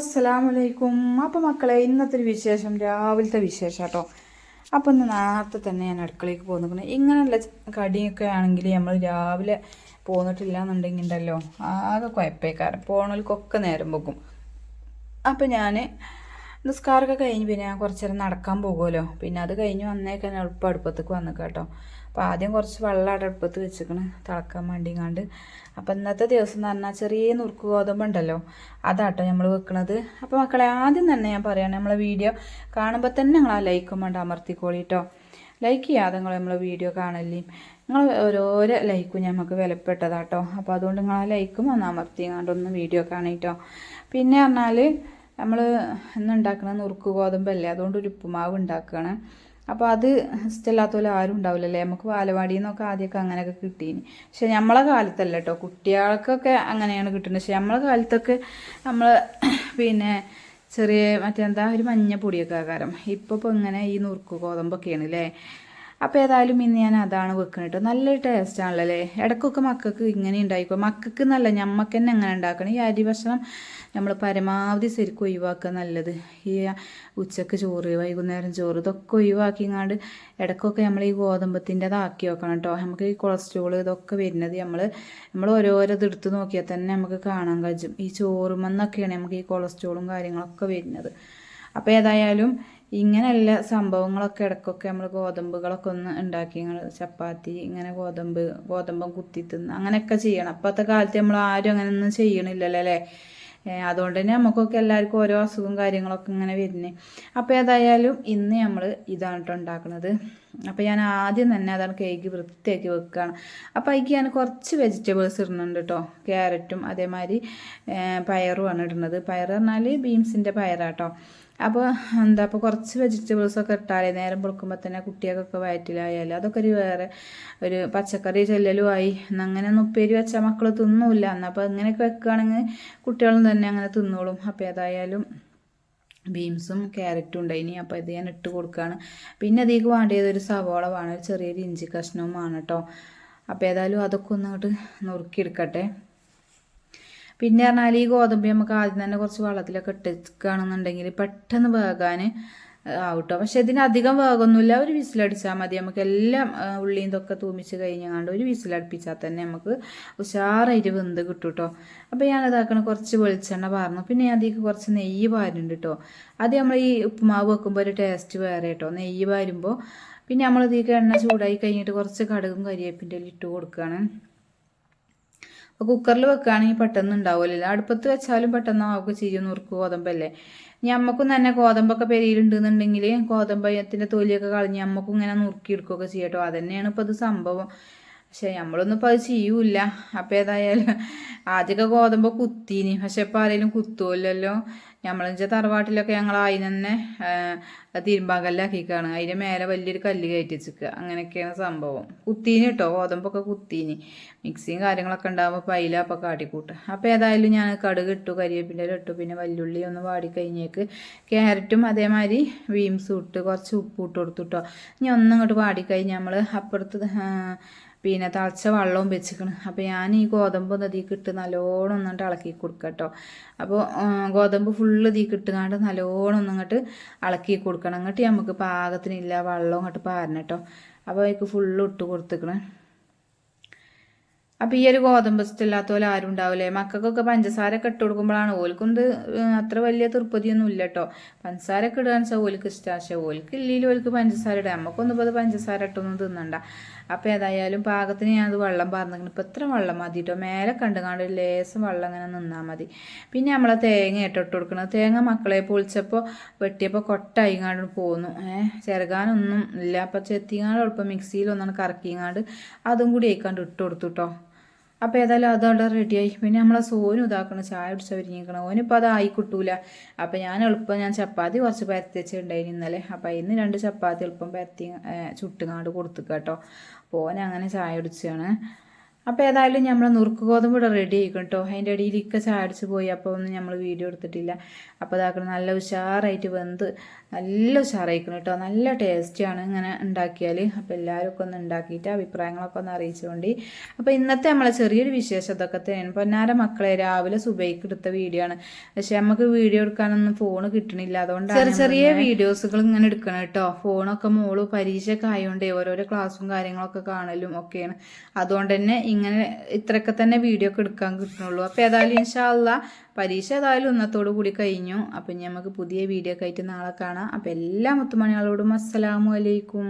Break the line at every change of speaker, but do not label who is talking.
അസ്സലാമലൈക്കും. അപ്പം മക്കളെ ഇന്നത്തെ ഒരു വിശേഷം രാവിലത്തെ വിശേഷം കേട്ടോ. അപ്പം ഇന്ന് നേരത്തെ തന്നെ ഞാൻ അടുക്കളയ്ക്ക് പോകുന്നു ഇങ്ങനെയുള്ള കടിയൊക്കെ ആണെങ്കിൽ നമ്മൾ രാവിലെ പോന്നിട്ടില്ല എന്നുണ്ടെങ്കിൽ ഉണ്ടല്ലോ ആകെ കുഴപ്പക്കാരൻ പോണവർക്കൊക്കെ നേരം പോകും അപ്പം ഞാൻ നിസ്കാരമൊക്കെ കഴിഞ്ഞ് പിന്നെ ഞാൻ കുറച്ച് നേരം നടക്കാൻ പോകുമല്ലോ. പിന്നെ അത് കഴിഞ്ഞ് വന്നേക്കാൻ എളുപ്പം അടുപ്പത്തേക്ക് വന്നു കേട്ടോ അപ്പോൾ ആദ്യം കുറച്ച് വെള്ളം അടുപ്പത്ത് വെച്ചിക്കണ് തിളക്കാൻ വേണ്ടിങ്ങാണ്ട്. അപ്പോൾ ഇന്നത്തെ ദിവസം എന്ന് പറഞ്ഞാൽ ചെറിയ നുറുക്ക് ഗോതമ്പുണ്ടല്ലോ അതാട്ടോ നമ്മൾ വെക്കണത്. അപ്പോൾ മക്കളെ ആദ്യം തന്നെ ഞാൻ പറയുകയാണ് നമ്മളെ വീഡിയോ കാണുമ്പോൾ തന്നെ നിങ്ങൾ ആ ലൈക്കും വേണ്ട അമർത്തിക്കോളിട്ടോ ലൈക്ക് ചെയ്യാതെ നിങ്ങൾ നമ്മളെ വീഡിയോ കാണല്ലേ നിങ്ങൾ ഓരോരോ ലൈക്കും നമുക്ക് വിലപ്പെട്ടതാട്ടോ അപ്പോൾ അതുകൊണ്ട് നിങ്ങൾ ആ ലൈക്കും ഒന്ന് അമർത്തിങ്ങാണ്ടൊന്ന് വീഡിയോ കാണിട്ടോ പിന്നെ പറഞ്ഞാൽ നമ്മൾ ഇന്ന് നുറുക്ക് ഗോതമ്പല്ലേ? അതുകൊണ്ട് ഒരു ഉപ്പുമാവ് ഉണ്ടാക്കുകയാണ് അപ്പോൾ അത് ഇഷ്ടമില്ലാത്ത പോലെ ആരും ഉണ്ടാവില്ലല്ലേ? നമുക്ക് ബാലവാടിയിൽ നിന്നൊക്കെ ആദ്യമൊക്കെ അങ്ങനെയൊക്കെ കിട്ടീനി. പക്ഷെ നമ്മളെ കാലത്തല്ല കേട്ടോ കുട്ടികൾക്കൊക്കെ അങ്ങനെയാണ് കിട്ടുന്നത് പക്ഷെ നമ്മളെ കാലത്തൊക്കെ നമ്മൾ പിന്നെ ചെറിയ മറ്റെന്താ ഒരു മഞ്ഞ പൊടിയൊക്കെ ആകാരം. ഇപ്പോൾ ഇപ്പോൾ ഇങ്ങനെ ഈ നുറുക്ക് ഗോതമ്പൊക്കെയാണ് അല്ലേ അപ്പോൾ ഏതായാലും ഇന്ന് ഞാൻ അതാണ് വെക്കുന്നത് കേട്ടോ നല്ല ടേസ്റ്റ് ആണല്ലോ അല്ലേ ഇടയ്ക്കൊക്കെ മക്കൾക്ക് ഇങ്ങനെ ഉണ്ടായിക്കോ മക്കൾക്ക് നല്ല ഞമ്മക്ക് തന്നെ എങ്ങനെ ഉണ്ടാക്കണം ഈ അരി ഭക്ഷണം നമ്മൾ പരമാവധി ശരിക്കും ഒഴിവാക്കുക നല്ലത്. ഈ ഉച്ചയ്ക്ക് ചോറ് വൈകുന്നേരം ചോറ് ഇതൊക്കെ ഒഴിവാക്കിങ്ങാണ്ട് ഇടയ്ക്കൊക്കെ നമ്മൾ ഈ ഗോതമ്പത്തിന്റെ അതാക്കി വെക്കണം കേട്ടോ നമുക്ക് ഈ കൊളസ്ട്രോൾ ഇതൊക്കെ വരുന്നത് നമ്മൾ നമ്മൾ ഓരോരോ എടുത്ത് നോക്കിയാൽ തന്നെ നമുക്ക് കാണാൻ കഴിയും. ഈ ചോറുമെന്നൊക്കെയാണ് നമുക്ക് ഈ കൊളസ്ട്രോളും കാര്യങ്ങളൊക്കെ വരുന്നത്. അപ്പോൾ ഏതായാലും ഇങ്ങനെയുള്ള സംഭവങ്ങളൊക്കെ ഇടയ്ക്കൊക്കെ നമ്മൾ ഗോതമ്പുകളൊക്കെ ഒന്ന് ഉണ്ടാക്കി ചപ്പാത്തി ഇങ്ങനെ ഗോതമ്പ് ഗോതമ്പം കുത്തി തിന്ന് അങ്ങനെയൊക്കെ ചെയ്യണം. അപ്പോഴത്തെ കാലത്ത് നമ്മൾ ആരും അങ്ങനെ ഒന്നും ചെയ്യണില്ലല്ലോ അല്ലേ? അതുകൊണ്ട് തന്നെ നമുക്കൊക്കെ എല്ലാവർക്കും ഓരോ അസുഖവും കാര്യങ്ങളൊക്കെ ഇങ്ങനെ വരുന്നത് അപ്പോൾ ഏതായാലും ഇന്ന് നമ്മൾ ഇതാണ് കേട്ടോ ഉണ്ടാക്കുന്നത് അപ്പോൾ ഞാൻ ആദ്യം തന്നെ അതാണ് കേക്ക് വൃത്തിയാക്കി വെക്കുകയാണ് അപ്പോൾ അതിക്ക് ഞാൻ കുറച്ച് വെജിറ്റബിൾസ് ഇടുന്നുണ്ട് കേട്ടോ ക്യാരറ്റും അതേമാതിരി പയറുമാണ് ഇടുന്നത്. പയർ പറഞ്ഞാൽ ബീൻസിന്റെ പയറാട്ടോ. അപ്പോൾ എന്താ അപ്പോൾ കുറച്ച് വെജിറ്റബിൾസൊക്കെ ഇട്ടാലേ നേരം പൊളുക്കുമ്പോൾ തന്നെ കുട്ടികൾക്കൊക്കെ വയറ്റിലായാലും അതൊക്കെ ഒരു വേറെ ഒരു പച്ചക്കറി ചെല്ലലുമായി അങ്ങനെ ഒന്ന് ഉപ്പേരി വെച്ചാൽ മക്കൾ തിന്നൂല്ല അപ്പോൾ ഇങ്ങനെയൊക്കെ വെക്കുകയാണെങ്കിൽ കുട്ടികളും തന്നെ അങ്ങനെ തിന്നോളും. അപ്പോൾ ഏതായാലും ബീൻസും ക്യാരറ്റും ഇനി അപ്പോൾ ഇത് ഞാൻ ഇട്ട് കൊടുക്കുകയാണ് പിന്നെ അതിലേക്ക് വേണ്ടിയത് ഒരു സവോള വേണം. ഒരു ചെറിയൊരു ഇഞ്ചി കഷ്ണവും വേണം കേട്ടോ. അപ്പോൾ ഏതായാലും അതൊക്കെ ഒന്ന് അങ്ങോട്ട് നുറുക്കിയെടുക്കട്ടെ പിന്നെ പറഞ്ഞാൽ ഈ ഗോതമ്പ് നമുക്ക് ആദ്യം തന്നെ കുറച്ച് വെള്ളത്തിലൊക്കെ ഇട്ടിക്കുകയാണെന്നുണ്ടെങ്കിൽ പെട്ടെന്ന് വേകാൻ ആവട്ടോ പക്ഷെ ഇതിനധികം വേഗമൊന്നുമില്ല. ഒരു വിസിലടിച്ചാൽ മതി. നമുക്ക് എല്ലാം ഉള്ളിയും ഇതൊക്കെ തൂമിച്ച് കഴിഞ്ഞാണ്ട് ഒരു വിസിലടിപ്പിച്ചാൽ തന്നെ നമുക്ക് ഉഷാറായിട്ട് വെന്ത് കിട്ടും കേട്ടോ അപ്പോൾ ഞാനതാക്കണ കുറച്ച് വെളിച്ചെണ്ണ പാർന്നു. പിന്നെ ഞാൻ അതിലേക്ക് കുറച്ച് നെയ്യ് പാരുന്നുണ്ട് കേട്ടോ അത് നമ്മൾ ഈ ഉപ്പുമാവ് വെക്കുമ്പോൾ ഒരു ടേസ്റ്റ് വേറെ കേട്ടോ നെയ്യ് പാരുമ്പോൾ പിന്നെ നമ്മൾ ഇതിലേക്ക് എണ്ണ ചൂടായി കഴിഞ്ഞിട്ട് കുറച്ച് കടുകും കരിയേപ്പിന്റെ ഇട്ട് കൊടുക്കുകയാണ് അപ്പോൾ കുക്കറിൽ വെക്കുകയാണെങ്കിൽ പെട്ടെന്ന് ഉണ്ടാവില്ലല്ലോ അടുപ്പത്ത് വെച്ചാലും പെട്ടെന്ന് ആവുക ചെയ്യും. നുറുക്ക് ഗോതമ്പല്ലേ. ഞമ്മക്കും തന്നെ ഗോതമ്പൊക്കെ പെരിയിലുണ്ടെന്നുണ്ടെങ്കിൽ ഗോതമ്പയത്തിന്റെ തൊലിയൊക്കെ കളഞ്ഞ് ഞമ്മക്കും ഇങ്ങനെ നുറുക്കി എടുക്കുകയൊക്കെ ചെയ്യട്ടോ അതന്നെയാണ് ഇപ്പോൾ ഇത് സംഭവം. പക്ഷെ നമ്മളൊന്നും ഇപ്പോൾ അത് ചെയ്യൂല അപ്പോൾ ഏതായാലും ആദ്യമൊക്കെ ഗോതമ്പ് കുത്തീനി. പക്ഷെ ഇപ്പോൾ ആരെങ്കിലും കുത്തുമല്ലോ നമ്മളെന്ന് തറവാട്ടിലൊക്കെ ഞങ്ങൾ അതിന് തന്നെ തിരുമ്പാങ്കല്ലാക്കിക്കാണ്. അതിന്റെ മേലെ വലിയൊരു കല്ല് കയറ്റി വെച്ചിക്കുക അങ്ങനെയൊക്കെയാണ് സംഭവം. കുത്തീനി കേട്ടോ. ഗോതമ്പൊക്കെ കുത്തീനി. മിക്സിയും കാര്യങ്ങളൊക്കെ ഉണ്ടാകുമ്പോൾ പൈലപ്പോൾ കാട്ടിക്കൂട്ട്. അപ്പോൾ ഏതായാലും ഞാൻ കടുക് ഇട്ടു കരിവേപ്പിന്റെ ഇട്ടു പിന്നെ വല്ലുള്ളി ഒന്ന് വാടി കഴിഞ്ഞേക്ക് ക്യാരറ്റും അതേമാതിരി ബീൻസും ഇട്ട് കുറച്ച് ഉപ്പ് ഇട്ട് കൊടുത്തു കേട്ടോ ഇനി ഒന്നും ഇങ്ങോട്ട് വാടിക്കഴിഞ്ഞ് നമ്മൾ അപ്പുറത്ത് പിന്നെ തളച്ച വെള്ളവും വെച്ചിക്കണം. അപ്പോൾ ഞാൻ ഈ ഗോതമ്പ് നദിക്ക് ഇട്ട് നല്ലോണം ഒന്നിട്ട് ഇളക്കി കൊടുക്കുക കേട്ടോ അപ്പോൾ ഗോതമ്പ് ഫുള്ള് തീ കിട്ടുകാണ്ട് നല്ലോണം ഒന്നിങ്ങോട്ട് ഇളക്കി കൊടുക്കണം. അങ്ങോട്ട് നമുക്ക് പാകത്തിനില്ല വെള്ളം അങ്ങോട്ട് പാരണം കേട്ടോ അപ്പോൾ അതിക്ക് ഫുള്ള് ഇട്ട് കൊടുത്തിക്കണം. അപ്പം ഈ ഒരു ഗോതമ്പ് ഇഷ്ടമില്ലാത്ത പോലെ ആരും ഉണ്ടാവില്ലേ മക്കൾക്കൊക്കെ പഞ്ചസാര ഒക്കെ ഇട്ട് കൊടുക്കുമ്പോഴാണ് ഓൽക്കൊന്ന് അത്ര വലിയ തൃപ്പതിയൊന്നും ഇല്ല കേട്ടോ പഞ്ചസാര ഒക്കെ ഇടുകയെന്ന് വെച്ചാൽ ഓൽക്ക് ഇഷ്ടമാണ് പക്ഷേ ഓൽക്ക് ഇല്ലെങ്കിൽ ഓൽക്ക് പഞ്ചസാര ഇടാം. നമുക്കൊന്നും ഇപ്പോൾ അത് പഞ്ചസാര ഇട്ടൊന്നും തിന്നണ്ട. അപ്പോൾ ഏതായാലും പാകത്തിന് ഞാനത് വെള്ളം പറഞ്ഞിരിക്കുന്നു ഇപ്പോൾ ഇത്ര വെള്ളം മതി കേട്ടോ മേലെ കണ്ടുകാണ്ട് ലേസം വെള്ളം ഇങ്ങനെ നിന്നാൽ മതി. പിന്നെ നമ്മളെ തേങ്ങ ഇട്ടിട്ട് കൊടുക്കണം. തേങ്ങ മക്കളെ പൊളിച്ചപ്പോൾ വെട്ടിയപ്പോൾ കൊട്ടായിങ്ങാണ്ട് പോന്നു. ഏഹ് ചെറുകാനൊന്നും ഇല്ല. അപ്പോൾ ചെത്തിങ്ങാണ്ട് എളുപ്പം മിക്സിയിൽ ഒന്നാണ് കറക്കിങ്ങാണ്ട് അതും കൂടി ആയിക്കാണ്ട് ഇട്ട് കൊടുത്തു കേട്ടോ അപ്പോൾ ഏതായാലും അതവിടെ റെഡിയായി പിന്നെ നമ്മളെ സോനും ഇതാക്കണം ചായ കുടിച്ചാൽ ഒരുങ്ങിക്കണം. ഓനിപ്പോൾ അത് ആയി കിട്ടൂല. അപ്പോൾ ഞാൻ എളുപ്പം ഞാൻ ചപ്പാത്തി കുറച്ച് പരത്തി വെച്ചിട്ടുണ്ടായിരുന്നു ഇന്നലെ. അപ്പോൾ ഇന്ന് രണ്ട് ചപ്പാത്തി എളുപ്പം പരത്തി ചുട്ടുങ്ങാണ്ട് കൊടുത്തു കേട്ടോ അപ്പോൾ ഓൻ അങ്ങനെ ചായ കുടിച്ചാണ്. അപ്പോൾ ഏതായാലും നമ്മൾ നുറുക്ക് ഗോതമ്പ് ഇവിടെ റെഡി ആയിക്കും കേട്ടോ അതിന്റെ ഇടയിലൊക്കെ ചാടിച്ച് പോയി. അപ്പോൾ ഒന്നും നമ്മൾ വീഡിയോ എടുത്തിട്ടില്ല. അപ്പോൾ ഇതാക്കണം നല്ല ഉഷാറായിട്ട് വെന്ത് നല്ല ഉഷാറായിക്കണം കേട്ടോ. നല്ല ടേസ്റ്റിയാണ് ഇങ്ങനെ ഉണ്ടാക്കിയാൽ അപ്പോൾ എല്ലാവരും ഒക്കെ ഒന്ന് ഉണ്ടാക്കിയിട്ട് അഭിപ്രായങ്ങളൊക്കെ ഒന്ന് അറിയിച്ചുകൊണ്ട് അപ്പോൾ ഇന്നത്തെ നമ്മളെ ചെറിയൊരു വിശേഷം ഇതൊക്കെ തന്നെയാണ്. പൊന്നാര മക്കളെ രാവിലെ സുബൈക്ക് എടുത്ത വീഡിയോ ആണ്. പക്ഷെ നമുക്ക് വീഡിയോ എടുക്കാനൊന്നും ഫോൺ കിട്ടണില്ല. അതുകൊണ്ടാണ് ചെറിയ ചെറിയ വീഡിയോസുകൾ ഇങ്ങനെ എടുക്കണം കേട്ടോ. ഫോണൊക്കെ മോൾ പരീക്ഷയൊക്കെ ആയതുകൊണ്ട് ഓരോരോ ക്ലാസ്സും കാര്യങ്ങളൊക്കെ കാണലും ഒക്കെയാണ്. അതുകൊണ്ട് തന്നെ ഇങ്ങനെ ഇത്രയൊക്കെ തന്നെ വീഡിയോ ഒക്കെ എടുക്കാൻ കിട്ടുന്നുള്ളൂ അപ്പോൾ ഏതായാലും ഇൻഷാല്ല പരീക്ഷ ഏതായാലും ഇന്നത്തോടു കൂടി കഴിഞ്ഞു. അപ്പം ഇനി നമുക്ക് പുതിയ വീഡിയോ ഒക്കെ ആയിട്ട് നാളെ കാണാം. അപ്പം എല്ലാ മുത്തുമണികളോടും അസ്സലാമു അലൈക്കും.